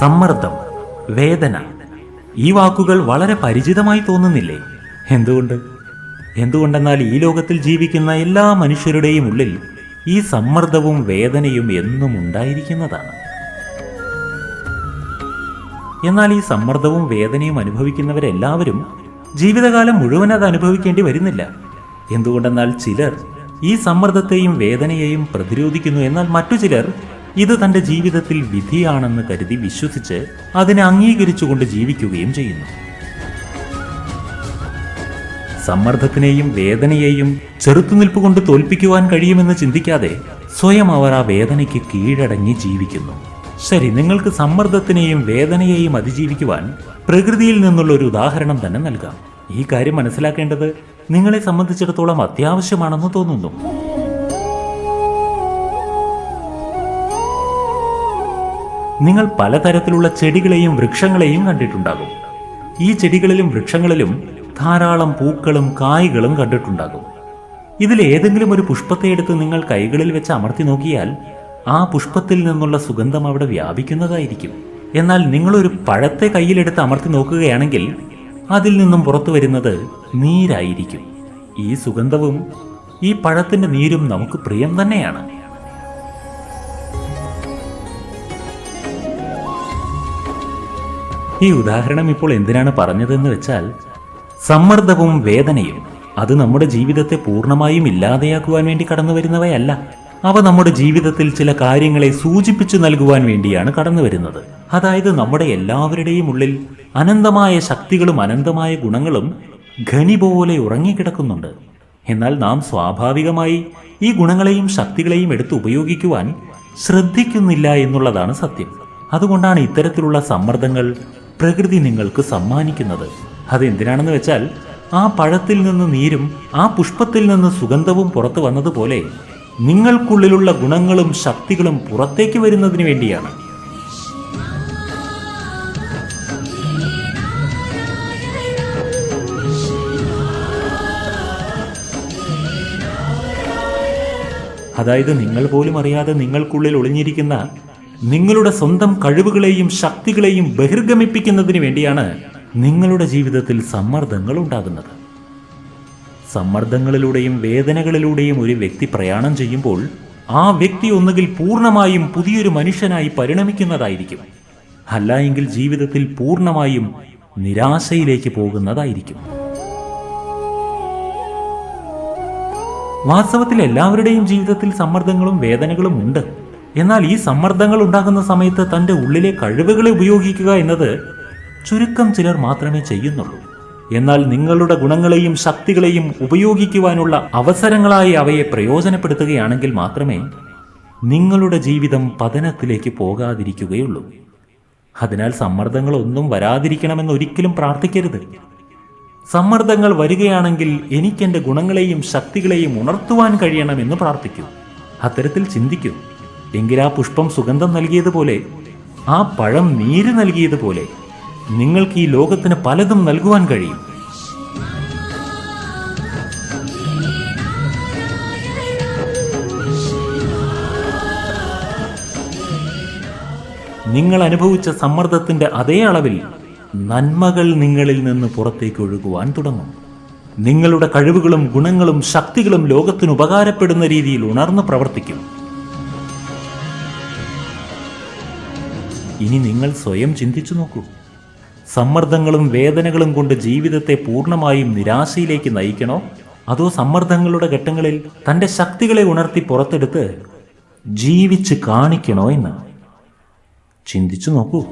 സമ്മർദ്ദം വേദന ഈ വാക്കുകൾ വളരെ പരിചിതമായി തോന്നുന്നില്ലേ? എന്തുകൊണ്ട്? എന്തുകൊണ്ടെന്നാൽ ഈ ലോകത്തിൽ ജീവിക്കുന്ന എല്ലാ മനുഷ്യരുടെയും ഉള്ളിൽ ഈ സമ്മർദ്ദവും വേദനയും എന്നും ഉണ്ടായിരിക്കുന്നതാണ്. എന്നാൽ ഈ സമ്മർദ്ദവും വേദനയും അനുഭവിക്കുന്നവരെല്ലാവരും ജീവിതകാലം മുഴുവൻ അത് അനുഭവിക്കേണ്ടി വരുന്നില്ല. എന്തുകൊണ്ടെന്നാൽ ചിലർ ഈ സമ്മർദ്ദത്തെയും വേദനയെയും പ്രതിരോധിക്കുന്നു എന്നാൽ മറ്റു ചിലർ ഇത് തന്റെ ജീവിതത്തിൽ വിധിയാണെന്ന് കരുതി വിശ്വസിച്ച് അതിനെ അംഗീകരിച്ചുകൊണ്ട് ജീവിക്കുകയും ചെയ്യുന്നു. സമ്മർദ്ദത്തിനെയും വേദനയെയും ചെറുത്തുനിൽപ്പ് കൊണ്ട് തോൽപ്പിക്കുവാൻ കഴിയുമെന്ന് ചിന്തിക്കാതെ സ്വയം അവർ ആ വേദനയ്ക്ക് കീഴടങ്ങി ജീവിക്കുന്നു. ശരി നിങ്ങൾക്ക് സമ്മർദ്ദത്തിനെയും വേദനയെയും അതിജീവിക്കുവാൻ പ്രകൃതിയിൽ നിന്നുള്ള ഒരു ഉദാഹരണം തന്നെ നൽകാം. ഈ കാര്യം മനസ്സിലാക്കേണ്ടത് നിങ്ങളെ സംബന്ധിച്ചിടത്തോളം അത്യാവശ്യമാണെന്ന് തോന്നുന്നു. നിങ്ങൾ പലതരത്തിലുള്ള ചെടികളെയും വൃക്ഷങ്ങളെയും കണ്ടിട്ടുണ്ടാകും. ഈ ചെടികളിലും വൃക്ഷങ്ങളിലും ധാരാളം പൂക്കളും കായ്കളും കണ്ടിട്ടുണ്ടാകും. ഇതിൽ ഏതെങ്കിലും ഒരു പുഷ്പത്തെ എടുത്ത് നിങ്ങൾ കൈകളിൽ വെച്ച് അമർത്തി നോക്കിയാൽ ആ പുഷ്പത്തിൽ നിന്നുള്ള സുഗന്ധം അവിടെ വ്യാപിക്കുന്നതായിരിക്കും. എന്നാൽ നിങ്ങളൊരു പഴത്തെ കയ്യിലെടുത്ത് അമർത്തി നോക്കുകയാണെങ്കിൽ അതിൽ നിന്നും പുറത്തു വരുന്നത് നീരായിരിക്കും. ഈ സുഗന്ധവും ഈ പഴത്തിന്റെ നീരും നമുക്ക് പ്രിയം തന്നെയാണ്. ഈ ഉദാഹരണം ഇപ്പോൾ എന്തിനാണ് പറഞ്ഞതെന്ന് വെച്ചാൽ സമ്മർദ്ദവും വേദനയും അത് നമ്മുടെ ജീവിതത്തെ പൂർണമായും ഇല്ലാതെയാക്കുവാൻ വേണ്ടി കടന്നു വരുന്നവയല്ല അവ നമ്മുടെ ജീവിതത്തിൽ ചില കാര്യങ്ങളെ സൂചിപ്പിച്ചു നൽകുവാൻ വേണ്ടിയാണ് കടന്നു വരുന്നത് അതായത് നമ്മുടെ എല്ലാവരുടെയും ഉള്ളിൽ അനന്തമായ ശക്തികളും അനന്തമായ ഗുണങ്ങളും ഖനി പോലെ ഉറങ്ങിക്കിടക്കുന്നുണ്ട്. എന്നാൽ നാം സ്വാഭാവികമായി ഈ ഗുണങ്ങളെയും ശക്തികളെയും എടുത്ത് ഉപയോഗിക്കുവാൻ ശ്രദ്ധിക്കുന്നില്ല എന്നുള്ളതാണ് സത്യം. അതുകൊണ്ടാണ് ഇത്തരത്തിലുള്ള സമ്മർദ്ദങ്ങൾ പ്രകൃതി നിങ്ങൾക്ക് സമ്മാനിക്കുന്നത്. അതെന്തിനാണെന്ന് വെച്ചാൽ ആ പഴത്തിൽ നിന്ന് നീരും ആ പുഷ്പത്തിൽ നിന്ന് സുഗന്ധവും പുറത്തു വന്നതുപോലെ നിങ്ങൾക്കുള്ളിലുള്ള ഗുണങ്ങളും ശക്തികളും പുറത്തേക്ക് വരുന്നതിന് വേണ്ടിയാണ്. അതായത് നിങ്ങൾ പോലും അറിയാതെ നിങ്ങൾക്കുള്ളിൽ ഒളിഞ്ഞിരിക്കുന്ന നിങ്ങളുടെ സ്വന്തം കഴിവുകളെയും ശക്തികളെയും ബഹിർഗമിപ്പിക്കുന്നതിന് വേണ്ടിയാണ് നിങ്ങളുടെ ജീവിതത്തിൽ സമ്മർദ്ദങ്ങൾ ഉണ്ടാകുന്നത്. സമ്മർദ്ദങ്ങളിലൂടെയും വേദനകളിലൂടെയും ഒരു വ്യക്തി പ്രയാണം ചെയ്യുമ്പോൾ ആ വ്യക്തി ഒന്നുകിൽ പൂർണമായും പുതിയൊരു മനുഷ്യനായി പരിണമിക്കുന്നതായിരിക്കും. അല്ല എങ്കിൽ ജീവിതത്തിൽ പൂർണമായും നിരാശയിലേക്ക് പോകുന്നതായിരിക്കും. വാസ്തവത്തിൽ എല്ലാവരുടെയും ജീവിതത്തിൽ സമ്മർദ്ദങ്ങളും വേദനകളും ഉണ്ട്. എന്നാൽ ഈ സമ്മർദ്ദങ്ങൾ ഉണ്ടാകുന്ന സമയത്ത് തന്റെ ഉള്ളിലെ കഴിവുകളെ ഉപയോഗിക്കുക എന്നത് ചുരുക്കം ചിലർ മാത്രമേ ചെയ്യുന്നുള്ളൂ. എന്നാൽ നിങ്ങളുടെ ഗുണങ്ങളെയും ശക്തികളെയും ഉപയോഗിക്കുവാനുള്ള അവസരങ്ങളായി അവയെ പ്രയോജനപ്പെടുത്തുകയാണെങ്കിൽ മാത്രമേ നിങ്ങളുടെ ജീവിതം പതനത്തിലേക്ക് പോകാതിരിക്കുകയുള്ളൂ. അതിനാൽ സമ്മർദ്ദങ്ങളൊന്നും വരാതിരിക്കണമെന്ന് ഒരിക്കലും പ്രാർത്ഥിക്കരുത്. സമ്മർദ്ദങ്ങൾ വരികയാണെങ്കിൽ എനിക്കെന്റെ ഗുണങ്ങളെയും ശക്തികളെയും ഉണർത്തുവാൻ കഴിയണമെന്ന് പ്രാർത്ഥിക്കൂ. അത്തരത്തിൽ ചിന്തിക്കൂ. എങ്കിൽ ആ പുഷ്പം സുഗന്ധം നൽകിയതുപോലെ ആ പഴം നീര് നൽകിയതുപോലെ നിങ്ങൾക്ക് ഈ ലോകത്തിന് പലതും നൽകുവാൻ കഴിയും. നിങ്ങൾ അനുഭവിച്ച സമ്മർദ്ദത്തിന്റെ അതേ അളവിൽ നന്മകൾ നിങ്ങളിൽ നിന്ന് പുറത്തേക്ക് ഒഴുകുവാൻ തുടങ്ങും. നിങ്ങളുടെ കഴിവുകളും ഗുണങ്ങളും ശക്തികളും ലോകത്തിന് ഉപകാരപ്പെടുന്ന രീതിയിൽ ഉണർന്ന് പ്രവർത്തിക്കും. ഇനി നിങ്ങൾ സ്വയം ചിന്തിച്ചു നോക്കൂ. സമ്മർദ്ദങ്ങളും വേദനകളും കൊണ്ട് ജീവിതത്തെ പൂർണമായും നിരാശയിലേക്ക് നയിക്കണോ? അതോ സമ്മർദ്ദങ്ങളുടെ ഘട്ടങ്ങളിൽ തന്റെ ശക്തികളെ ഉണർത്തി പുറത്തെടുത്ത് ജീവിച്ച് കാണിക്കണോ എന്ന്? ചിന്തിച്ചു നോക്കൂ.